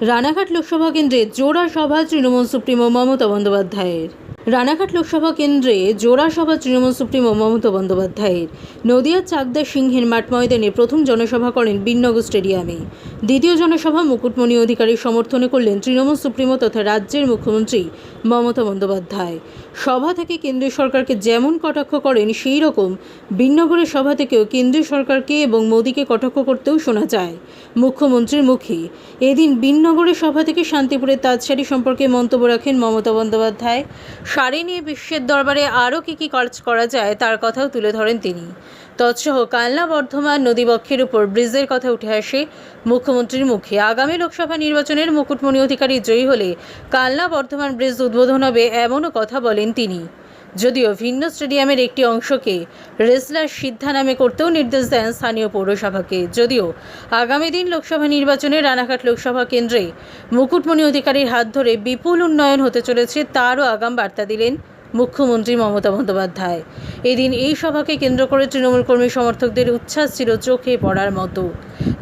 রানাঘাট লোকসভা কেন্দ্রে জোড়া সভা তৃণমূল সুপ্রিমো মমতা বন্দ্যোপাধ্যায়ের। রানাঘাট লোকসভা কেন্দ্রে জোড়া সভা তৃণমূল সুপ্রিমো মমতা বন্দ্যোপাধ্যায়ের। নদিয়ার চাকদা সিংহের মাঠ ময়দানে প্রথম জনসভা করেন বিনগর স্টেডিয়ামে। দ্বিতীয় জনসভা মুকুটমণি অধিকারীর সমর্থনে করলেন তৃণমূল সুপ্রিমো তথা রাজ্যের মুখ্যমন্ত্রী মমতা বন্দ্যোপাধ্যায়। সভা থেকে কেন্দ্রীয় সরকারকে যেমন কটাক্ষ করেন, সেই রকম বিনগরের সভা থেকেও কেন্দ্রীয় সরকারকে এবং মোদীকে কটাক্ষ করতেও শোনা যায় মুখ্যমন্ত্রীর মুখে। এদিন বিনগরের সভা থেকে শান্তিপুরের তাঁতশাড়ি সম্পর্কে মন্তব্য রাখেন মমতা বন্দ্যোপাধ্যায়। শাড়ি নিয়ে বিশ্বের দরবারে আরও কী কী কাজ করা যায়, তার কথাও তুলে ধরেন তিনি। তৎসহ কালনা বর্ধমান নদীবক্ষের উপর ব্রিজের কথা উঠে আসে মুখ্যমন্ত্রীর মুখে। আগামী লোকসভা নির্বাচনের মুকুটমণি অধিকারী জয়ী হলে কালনা বর্ধমান ব্রিজ উদ্বোধন হবে, এমনও কথা বলেন তিনি। যদিও ভিন্ন স্টেডিয়ামের একটি অংশকে রেসলার সিদ্ধা নামে করতেও নির্দেশ দেন স্থানীয় পৌরসভাকে। যদিও আগামী দিন লোকসভা নির্বাচনে রানাঘাট লোকসভা কেন্দ্রে মুকুটমণি অধিকারীর হাত ধরে বিপুল উন্নয়ন হতে চলেছে তারও আগাম বার্তা দিলেন মুখ্যমন্ত্রী মমতা বন্দ্যোপাধ্যায়। এদিন এই সভাকে কেন্দ্র করে তৃণমূল কর্মী সমর্থকদের উচ্ছ্বাস ছিল চোখে পড়ার মতো।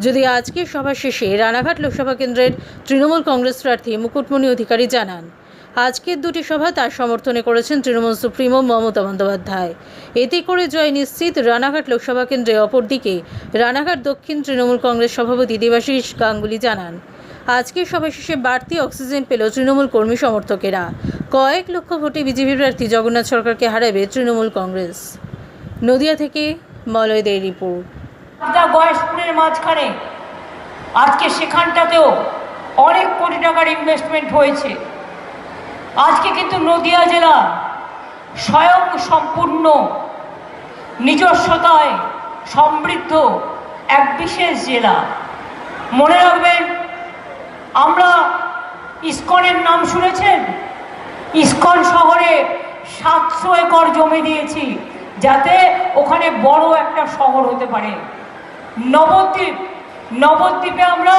যদি আজকের সভা শেষে রানাঘাট লোকসভা কেন্দ্রের তৃণমূল কংগ্রেস প্রার্থী মুকুটমণি অধিকারী জানান আজকের দুটি সভা তার সমর্থনে করেছেন তৃণমূল সুপ্রিমো মমতা বন্দ্যোপাধ্যায়। এতে করে জয় নিশ্চিত রানাঘাট লোকসভা কেন্দ্রে অপরদিকে রানাঘাট দক্ষিণ তৃণমূল কংগ্রেস সভাপতি দেবাশিস গাঙ্গুলি জানান আজকের সভা শেষে বাড়তি অক্সিজেন পেল তৃণমূল কর্মী সমর্থকেরা। কয়েক লক্ষ ভোটে বিজেপি প্রার্থী জগন্নাথ সরকারকে হারাবে তৃণমূল কংগ্রেস। নদিয়া থেকে মলয়দের রিপোর্ট। গয়েশপুরের মাঝখানে। আজকে সেখানটাতেও অনেক কোটি টাকার ইনভেস্টমেন্ট হয়েছে। আজকে কিন্তু নদিয়া জেলা স্বয়ং সম্পূর্ণ নিজস্বতায় সমৃদ্ধ এক বিশেষ জেলা। মনে রাখবেন, আমরা ইস্কনের নাম শুনেছেন? ইস্কন শহরে সাতশো একর জমি দিয়েছি, যাতে ওখানে বড় একটা শহর হতে পারে। নবদ্বীপ, নবদ্বীপে আমরা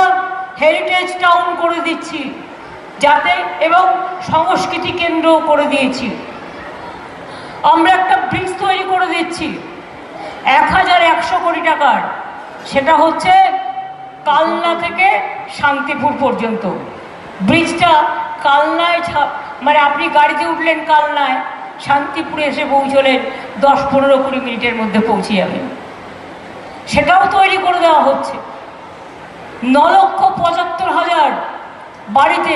হেরিটেজ টাউন করে দিচ্ছি। যাতে এবং সংস্কৃতি কেন্দ্র করে দিয়েছি। আমরা একটা ব্রিজ তৈরি করে দিচ্ছি। এক হাজার একশো কোটি টাকার। সেটা হচ্ছে কালনা থেকে শান্তিপুর পর্যন্ত। ব্রিজটা কালনায় মানে আপনি গাড়িতে উঠলেন কালনায়, শান্তিপুরে এসে পৌঁছলেন, দশ পনেরো কুড়ি মিনিটের মধ্যে পৌঁছে যাবেন। সেটাও তৈরি করে দেওয়া হচ্ছে। ন লক্ষ পঁচাত্তর হাজার বাড়িতে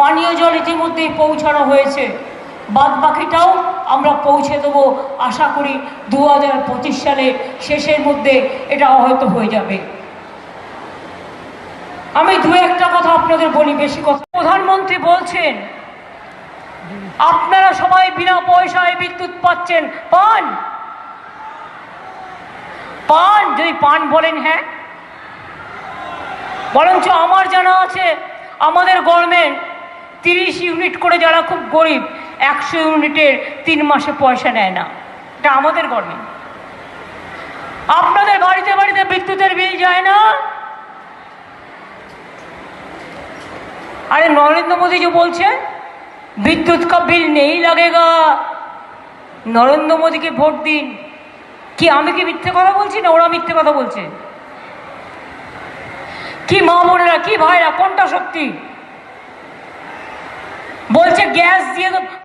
পানীয় জল ইতিমধ্যেই পৌঁছানো হয়েছে। বাদ বাকিটাও আমরা পৌঁছে দেবো। আশা করি দু হাজার পঁচিশ সালে শেষের মধ্যে এটা হয়তো হয়ে যাবে। আমি দু একটা কথা আপনাদের বলি বেশি কথা। প্রধানমন্ত্রী বলছেন, আপনারা সবাই বিনা পয়সায় বিদ্যুৎ পাচ্ছেন, পান? পান, যদি পান বলেন হ্যাঁ। বরঞ্চ আমার জানা আছে, আমাদের গভর্নমেন্ট তিরিশ ইউনিট করে যারা খুব গরিব, একশো ইউনিটের তিন মাসে পয়সা নেয় না। এটা আমাদের গভর্নমেন্ট আপনাদের বাড়িতে বাড়িতে বিদ্যুতের বিল যায় না? আরে নরেন্দ্র মোদী যে বলছে, বিদ্যুৎ কা বিল নেই লাগেগা। নরেন্দ্র মোদীকে ভোট দিন। কি আমি কি মিথ্যে কথা বলছি না ওরা মিথ্যে কথা বলছে? কি মা বোনেরা, কি ভাইরা, কোনটা সত্যি? Hoje é a guerra